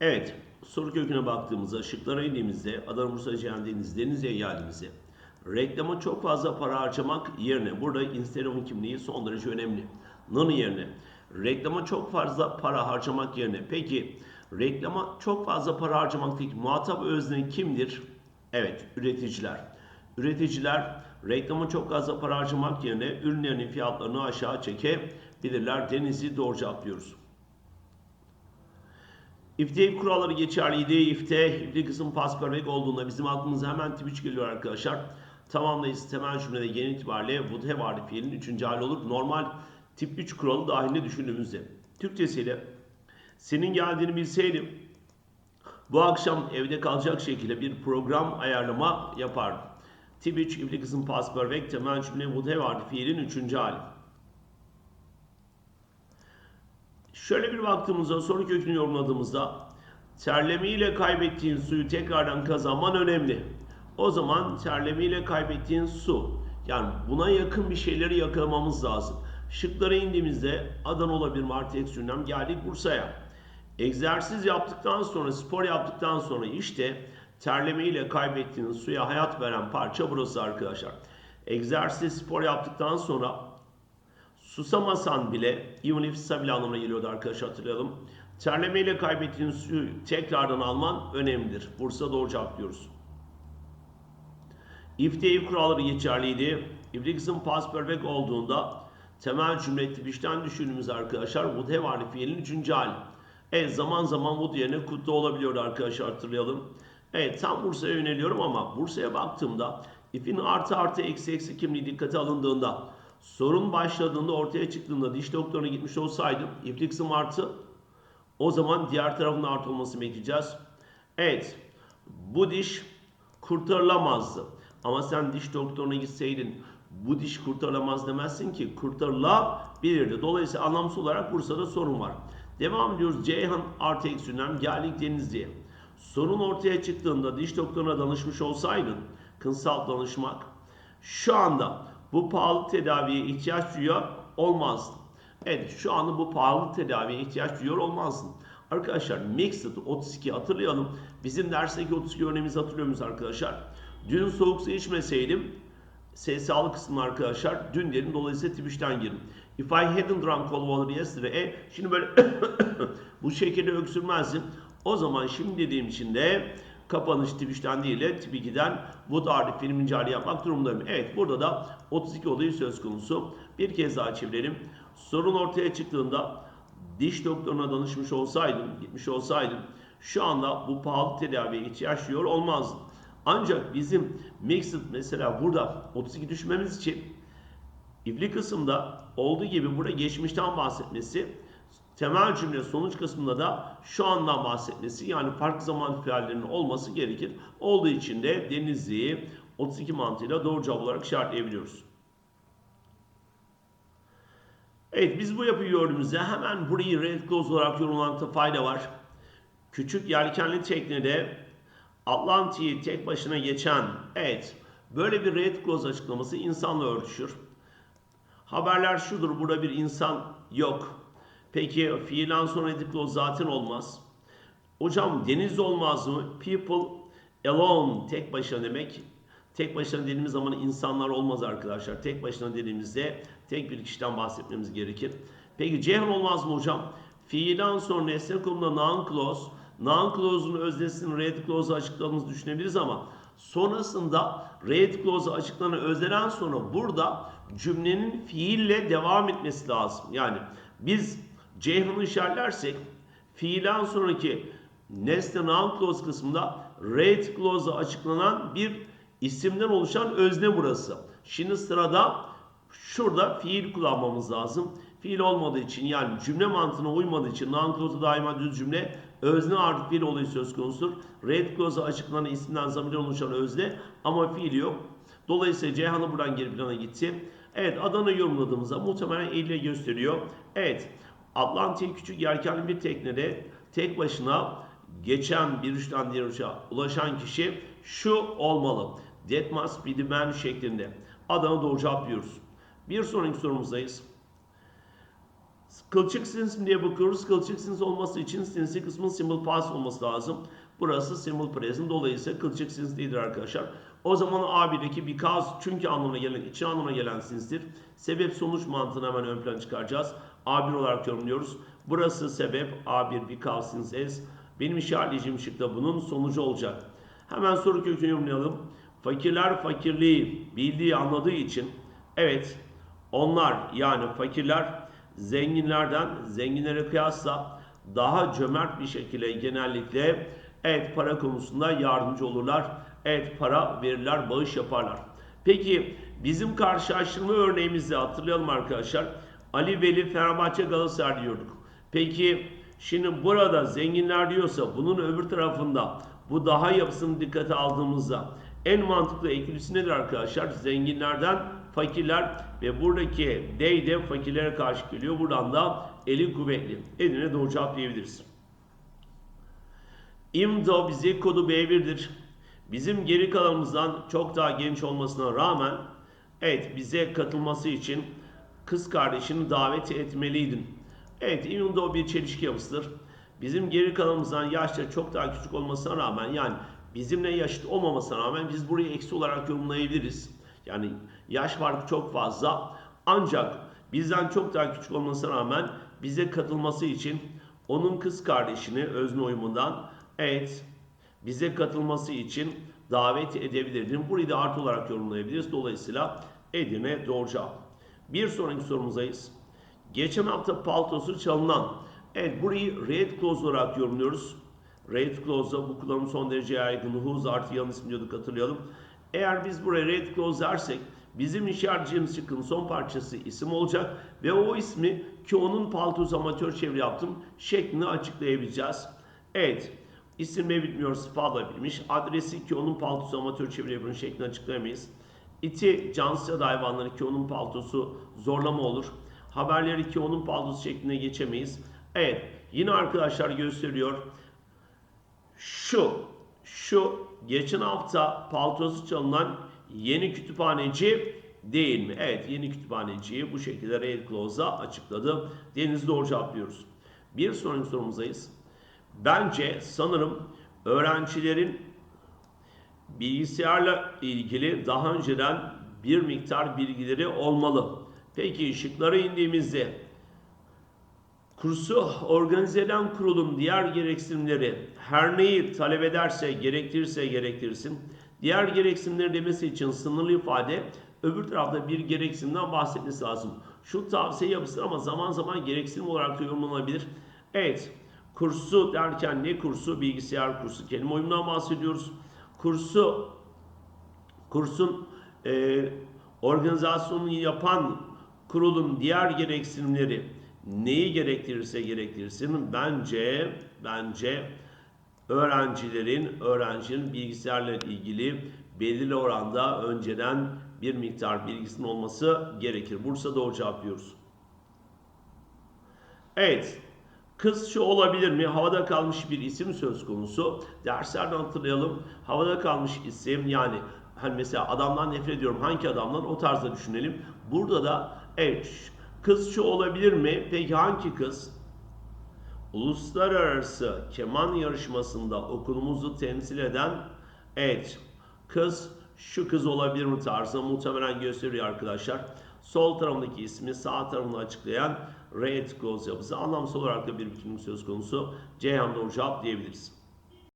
Evet, soru köküne baktığımızda, şıklara indiğimizde Adana Bursa Cihan Deniz Denizli'ye geldiğimizde reklama çok fazla para harcamak yerine burada Instagram'ın kimliği son derece önemli. Nın yerine reklama çok fazla para harcamak yerine peki reklama çok fazla para harcamaktaki muhatap özne kimdir? Evet, üreticiler. Üreticiler reklama çok fazla para harcamak yerine ürünlerinin fiyatlarını aşağı çekebilirler. Denizli doğru cevaplıyoruz. İfte kuralları geçerliydi. İfte, ifte kısım pas perfect olduğunda bizim aklımıza hemen tip 3 geliyor arkadaşlar. Tamamlayıcı temel cümlede genel itibariyle would have vardı fiilin 3. hali olur. Normal tip 3 kuralı dahilinde düşündüğümüzde. Türkçesiyle senin geldiğini bilseydim bu akşam evde kalacak şekilde bir program ayarlama yapardım. Tip 3 ifte kısım pas perfect temel cümle would have vardı fiilin 3. hali. Şöyle bir baktığımızda soru kökünü yorumladığımızda terlemeyle kaybettiğin suyu tekrardan kazanman önemli. O zaman terlemeyle kaybettiğin su yani buna yakın bir şeyleri yakalamamız lazım. Şıklara indiğimizde Adana olabilir Martı Eksürnem geldik Bursa'ya. Egzersiz yaptıktan sonra, spor yaptıktan sonra işte terlemeyle kaybettiğiniz suya hayat veren parça burası arkadaşlar. Egzersiz, spor yaptıktan sonra Susamasan bile, if bile anlamına geliyordu arkadaşlar hatırlayalım. Terlemeyle kaybettiğin suyu tekrardan alman önemlidir. Bursa doğru cevap diyoruz. If değil kuralları geçerliydi. If kısım past perfect olduğunda temel cümle tip işten düşündüğümüz arkadaşlar would have vardı fiilin üçüncü hali. Evet zaman zaman would yerine could da olabiliyordu arkadaşlar hatırlayalım. Evet tam Bursa'ya yöneliyorum ama Bursa'ya baktığımda if'in artı artı eksi eksi kimliği dikkate alındığında sorun başladığında ortaya çıktığında diş doktoruna gitmiş olsaydım iflik kısım artı o zaman diğer tarafın artı olmasını bekleyeceğiz. Evet bu diş kurtarılamazdı. Ama sen diş doktoruna gitseydin bu diş kurtarılamaz demezsin ki kurtarılabilirdi. Dolayısıyla anlamsız olarak Bursa'da sorun var. Devam ediyoruz. Ceyhan artı eksi geldik Denizli'ye. Sorun ortaya çıktığında diş doktoruna danışmış olsaydın, consult danışmak, şu anda bu pahalı tedaviye ihtiyaç duyuyor olmazdın. Evet şu anda bu pahalı tedaviye ihtiyaç duyuyor olmazdın. Arkadaşlar Mixed 32 hatırlayalım. Bizim dersteki 32 örneğimizi hatırlıyor musunuz arkadaşlar? Dün soğuk su içmeseydim SSA'lı kısmı arkadaşlar dün dedim dolayısıyla tip 3'ten girdim. If I hadn't drunk all water yesterday e, şimdi böyle bu şekilde öksürmezdim. O zaman şimdi dediğim için de kapanış tip 3'ten değil de 2'den would are filmin cari yapmak durumundayım. Evet burada da 32 olayı söz konusu. Bir kez daha çevirelim. Sorun ortaya çıktığında diş doktoruna danışmış olsaydım, gitmiş olsaydım şu anda bu pahalı tedaviye ihtiyaç duyuyor olmazdı. Ancak bizim mixed mesela burada 32 düşmemiz için ifli kısımda olduğu gibi burada geçmişten bahsetmesi temel cümle sonuç kısmında da şu andan bahsetmesi yani farklı zaman fiillerinin olması gerekir. Olduğu için de Denizli'yi 32 mantığıyla doğru cevap olarak işaretleyebiliyoruz. Evet biz bu yapıyı gördüğümüzde hemen burayı red close olarak yorumlamakta fayda var. Küçük yelkenli teknede Atlantik'i tek başına geçen evet böyle bir red close açıklaması insanla örtüşür. Haberler şudur burada bir insan yok. Peki fiilen sonra red close zaten olmaz. Hocam deniz olmaz mı? People alone tek başına demek. Tek başına dediğimiz zaman insanlar olmaz arkadaşlar. Tek başına dediğimizde tek bir kişiden bahsetmemiz gerekir. Peki Ceyhan olmaz mı hocam? Fiilden sonra nesne konumunda noun clause, noun clause'un öznesinin red clause'u açıkladığımızı düşünebiliriz ama sonrasında red clause'u açıklanan özneden sonra burada cümlenin fiille devam etmesi lazım. Yani biz Ceyhan'ı işaretlersek fiilden sonraki nesne noun clause kısmında red clause'u açıklanan bir isimden oluşan özne burası. Şimdi sırada şurada fiil kullanmamız lazım. Fiil olmadığı için yani cümle mantığına uymadığı için noun clause'u daima düz cümle özne artı fiil olayı söz konusudur. Red clause'u açıklanan isimden zamirden oluşan özne ama fiil yok. Dolayısıyla Ceyhan'ı buradan geri plana gitti. Evet Adana yorumladığımızda muhtemelen elle gösteriyor. Evet Atlantik küçük yelkenli bir teknede tek başına geçen bir uçtan diğer uça ulaşan kişi şu olmalı. That must be the man şeklinde. Adana doğru cevap diyoruz. Bir sonraki sorumuzdayız. Kılçık sins diye bakıyoruz. Kılçık sins olması için sinsi kısmın simple past olması lazım. Burası simple present. Dolayısıyla kılçık sins değildir arkadaşlar. O zaman A1'deki because çünkü anlamına gelen, için anlamına gelen sinstir. Sebep sonuç mantığını hemen ön plana çıkaracağız. A1 olarak yorumluyoruz. Burası sebep A1 because as. Benim işaretleyeceğim şıkta bunun sonucu olacak. Hemen soru kökünü yorumlayalım. Fakirler fakirliği bildiği anladığı için evet onlar yani fakirler zenginlerden zenginlere kıyasla daha cömert bir şekilde genellikle evet para konusunda yardımcı olurlar. Evet para verirler, bağış yaparlar. Peki bizim karşılaştırma örneğimizde hatırlayalım arkadaşlar. Ali Veli Fenerbahçe Galatasaray diyorduk. Peki şimdi burada zenginler diyorsa bunun öbür tarafında bu daha yapısını dikkate aldığımızda en mantıklı ekilisi nedir arkadaşlar? Zenginlerden fakirler ve buradaki dey de fakirlere karşı geliyor. Buradan da eli kuvvetli. Eline doğru cevap diyebiliriz. İmdo bizi kodu B1'dir. Bizim geri kalanımızdan çok daha genç olmasına rağmen evet bize katılması için kız kardeşini davet etmeliydin. Evet İmdo bir çelişki yapısıdır. Bizim geri kalanımızdan yaşça çok daha küçük olmasına rağmen yani bizimle yaşıt olmamasına rağmen biz burayı eksi olarak yorumlayabiliriz. Yani yaş farkı çok fazla ancak bizden çok daha küçük olmasına rağmen bize katılması için onun kız kardeşini özne uyumundan evet bize katılması için davet edebilirdim. Burayı da artı olarak yorumlayabiliriz. Dolayısıyla Edirne doğru cevap. Bir sonraki sorumuzdayız. Geçen hafta paltosu çalınan. Evet burayı red clause olarak yorumluyoruz. Red clause'da bu kullanım son derece yaygın. Whose artı yan isim diyorduk hatırlayalım. Eğer biz buraya red clause dersek bizim işaretleyeceğimiz şıkkın son parçası isim olacak ve o ismi ki onun paltosu amatör çeviri yaptım şeklini açıklayabileceğiz. Evet isim bitmiyor sıfatla bilmiş. Adresi ki onun paltosu amatör çeviri yapının şeklini açıklayamayız. İti cansız hayvanları ki onun paltosu zorlama olur. Haberleri ki onun paltosu şeklinde geçemeyiz. Evet yine arkadaşlar gösteriyor. Şu, şu geçen hafta paltosu çalınan yeni kütüphaneci değil mi? Evet yeni kütüphaneciyi bu şekilde Red Clause'a açıkladı. Deniz doğru cevaplıyoruz. Bir sonraki sorumuzdayız. Bence sanırım öğrencilerin bilgisayarla ilgili daha önceden bir miktar bilgileri olmalı. Peki şıklara indiğimizde kursu organize eden kurulum diğer gereksinimleri her neyi talep ederse gerektirirse gerektirsin. Diğer gereksinimleri demesi için sınırlı ifade öbür tarafta bir gereksinimden bahsetmesi lazım. Şu tavsiye yapısı ama zaman zaman gereksinim olarak da yorumlanabilir. Evet kursu derken ne kursu? Bilgisayar kursu. Kelime oyunundan bahsediyoruz. Kursu kursun e, organizasyonunu yapan kurulun diğer gereksinimleri neyi gerektirirse gerektirsin bence bence öğrencilerin öğrencinin bilgisayarla ilgili belirli oranda önceden bir miktar bilgisinin olması gerekir. Bursa doğru cevaplıyoruz. Evet. Kız şu olabilir mi? Havada kalmış bir isim söz konusu. Derslerden hatırlayalım. Havada kalmış isim yani hani mesela adamdan nefret ediyorum. Hangi adamdan? O tarzda düşünelim. Burada da evet kız şu olabilir mi? Peki hangi kız? Uluslararası keman yarışmasında okulumuzu temsil eden evet kız şu kız olabilir mi tarzı muhtemelen gösteriyor arkadaşlar. Sol tarafındaki ismi sağ tarafını açıklayan red clause yapısı anlamsal olarak da bir bütünlük söz konusu. Ceyhan doğru cevap diyebiliriz.